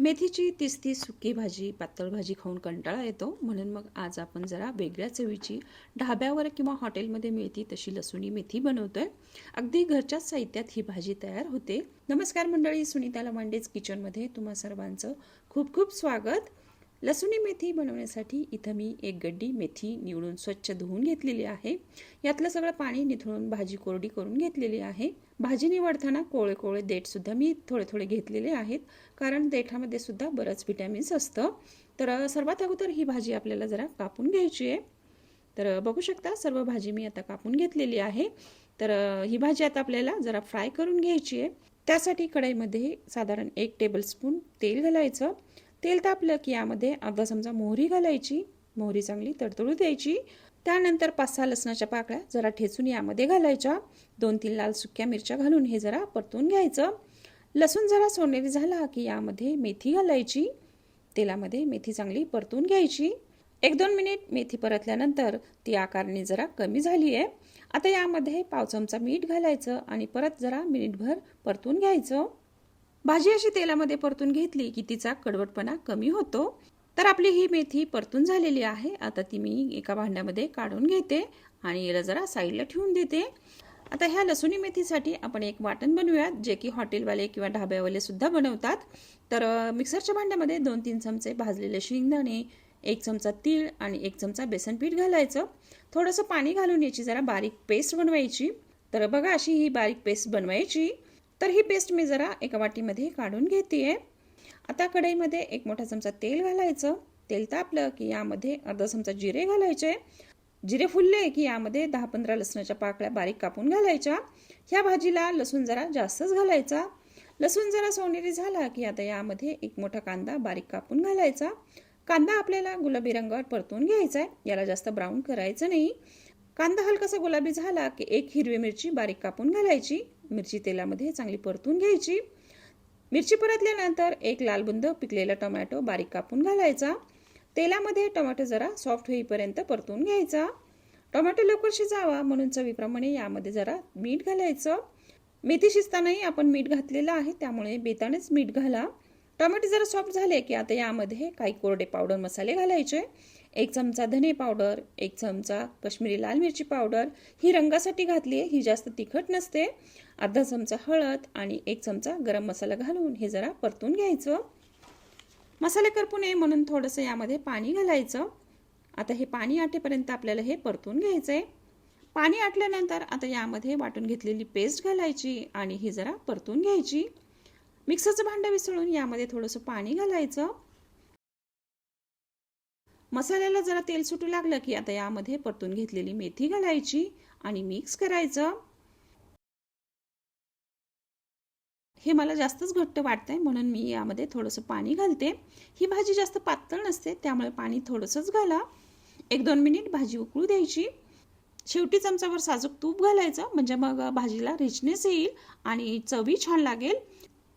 मेथीची तिसती सुकी भाजी पातळ भाजी खाऊन कंटाळा येतो. म्हणून मग आज आपण जरा वेगळ्या चवीची ढाब्यावर किंवा हॉटेलमध्ये मिळती तशी लसुणी मेथी बनवतोय. अगदी घरच्याच साहित्यात ही भाजी तयार होते. नमस्कार मंडळी सुनीता लवांडेज किचनमध्ये. तुम्हा सर्वांचं खूप खूप स्वागत. लसुणी मेथी बनवण्यासाठी इथं मी एक गड्डी मेथी निवडून स्वच्छ धुवून घेतलेली आहे. यातलं सगळं पाणी निथळून भाजी कोरडी करून घेतलेली आहे. भाजी निवडताना कोळे कोळे देठसुद्धा मी थोडे थोडे घेतलेले आहेत कारण देठामध्ये सुद्धा बरंच व्हिटॅमिन्स असतं. तर सर्वात अगोदर ही भाजी आपल्याला जरा कापून घ्यायची आहे. तर बघू शकता सर्व भाजी मी आता कापून घेतलेली आहे. तर ही भाजी आता आपल्याला जरा फ्राय करून घ्यायची आहे. त्यासाठी कढईमध्ये साधारण एक टेबलस्पून तेल घालायचं. तेल तापलं की यामध्ये अर्धा चमचा मोहरी घालायची मोहरी चांगली तडतडू द्यायची. त्यानंतर पाच सहा लसणाच्या पाकळ्या जरा ठेचून यामध्ये घालायच्या. दोन तीन लाल सुक्या मिरच्या घालून हे जरा परतून घ्यायचं. लसूण जरा सोनेरी झाला की यामध्ये मेथी घालायची. तेलामध्ये मेथी चांगली परतून घ्यायची. एक दोन मिनिट मेथी परतल्यानंतर ती आकारणी जरा कमी झाली आहे आता यामध्ये पाव चमचा मीठ घालायचं आणि परत जरा मिनिटभर परतून घ्यायचं. भाजी अशी तेलामध्ये परतून घेतली की तिचा कडवटपणा कमी होतो. तर आपली ही मेथी परतून झालेली आहे. आता ती मी एका भांड्यामध्ये काढून घेते आणि याला जरा साईडला ठेवून देते. आता ह्या लसुणी मेथीसाठी आपण एक वाटण बनवूयात जे की हॉटेलवाले किंवा ढाब्यावाले सुद्धा बनवतात. तर मिक्सरच्या भांड्यामध्ये दोन तीन चमचे भाजलेले शेंगदाणे एक चमचा तीळ आणि एक चमचा बेसन पीठ घालायचं. थोडंसं पाणी घालून याची जरा बारीक पेस्ट बनवायची. तर बघा अशी ही बारीक पेस्ट बनवायची. तर ही पेस्ट मी जरा एका वाटीमध्ये काढून घेते आता कढईमध्ये एक मोठा चमचा तेल घालायचं. तेल तापलं की यामध्ये अर्धा चमचा जिरे घालायचे. जिरे फुलले की यामध्ये दहा पंधरा लसणाच्या पाकळ्या बारीक कापून घालायच्या. ह्या भाजीला लसूण जरा जास्तच घालायचा. लसूण जरा सोनेरी झाला की आता यामध्ये एक मोठा कांदा बारीक कापून घालायचा. कांदा आपल्याला गुलाबी रंगावर परतून घ्यायचा आहे याला जास्त ब्राऊन करायचं नाही. कांदा हलकासा गुलाबी झाला की एक हिरवी मिरची बारीक कापून घालायची. मिरची तेलामध्ये चांगली परतून घ्यायची. मिरची परतल्यानंतर एक लाल बुंद पिकलेला टोमॅटो बारीक कापून घालायचा. तेलामध्ये टोमॅटो जरा सॉफ्ट होईपर्यंत परतून घ्यायचा. टोमॅटो लवकर शिजावा म्हणून चवीप्रमाणे यामध्ये जरा मीठ घालायचं. मेथी शिजतानाही आपण मीठ घातलेलं आहे त्यामुळे बेतानेच मीठ घाला. टोमॅटो जरा सॉफ्ट झाले की आता यामध्ये काही कोरडे पावडर मसाले घालायचे. एक चमचा धने पावडर एक चमचा कश्मीरी लाल मिरची पावडर. ही रंगासाठी घातली आहे ही जास्त तिखट नसते. अर्धा चमचा हळद आणि एक चमचा गरम मसाला घालून हे जरा परतून घ्यायचं. मसाले करपू नये म्हणून थोडंसं यामध्ये पाणी घालायचं. आता हे पाणी आटेपर्यंत आपल्याला हे परतून घ्यायचं आहे पाणी आटल्यानंतर आता यामध्ये वाटून घेतलेली पेस्ट घालायची आणि ही जरा परतून घ्यायची. मिक्सरचं भांडं विसळून यामध्ये थोडंसं पाणी घालायचं. मसाल्याला जरा तेल सुटू लागलं की आता यामध्ये परतून घेतलेली मेथी घालायची आणि मिक्स करायचं. हे मला जास्तच घट्ट वाटतंय म्हणून मी यामध्ये थोडंसं पाणी घालते. ही भाजी जास्त पातळ नसते त्यामुळे पाणी थोडंसंच घाला. एक दोन मिनिट भाजी उकळू द्यायची. शेवटी चमचावर साजूक तूप घालायचं म्हणजे मग भाजीला रिचनेस येईल आणि चवी छान लागेल.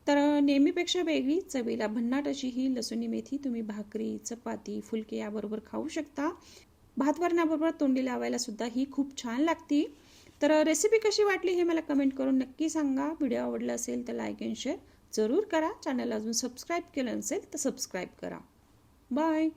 तर नेहमीपेक्षा वेगळी चवीला भन्नाट अशी ही लसुणी मेथी तुम्ही भाकरी चपाती फुलके याबरोबर खाऊ शकता. भात वरणाबरोबर तोंडी लावायला सुद्धा ही खूप छान लागती. तर रेसिपी कशी वाटली हे मला कमेंट करून नक्की सांगा. व्हिडिओ आवडला असेल तर लाईक अँड शेअर जरूर करा. चॅनल अजून सबस्क्राईब केलं नसेल तर सबस्क्राईब करा. बाय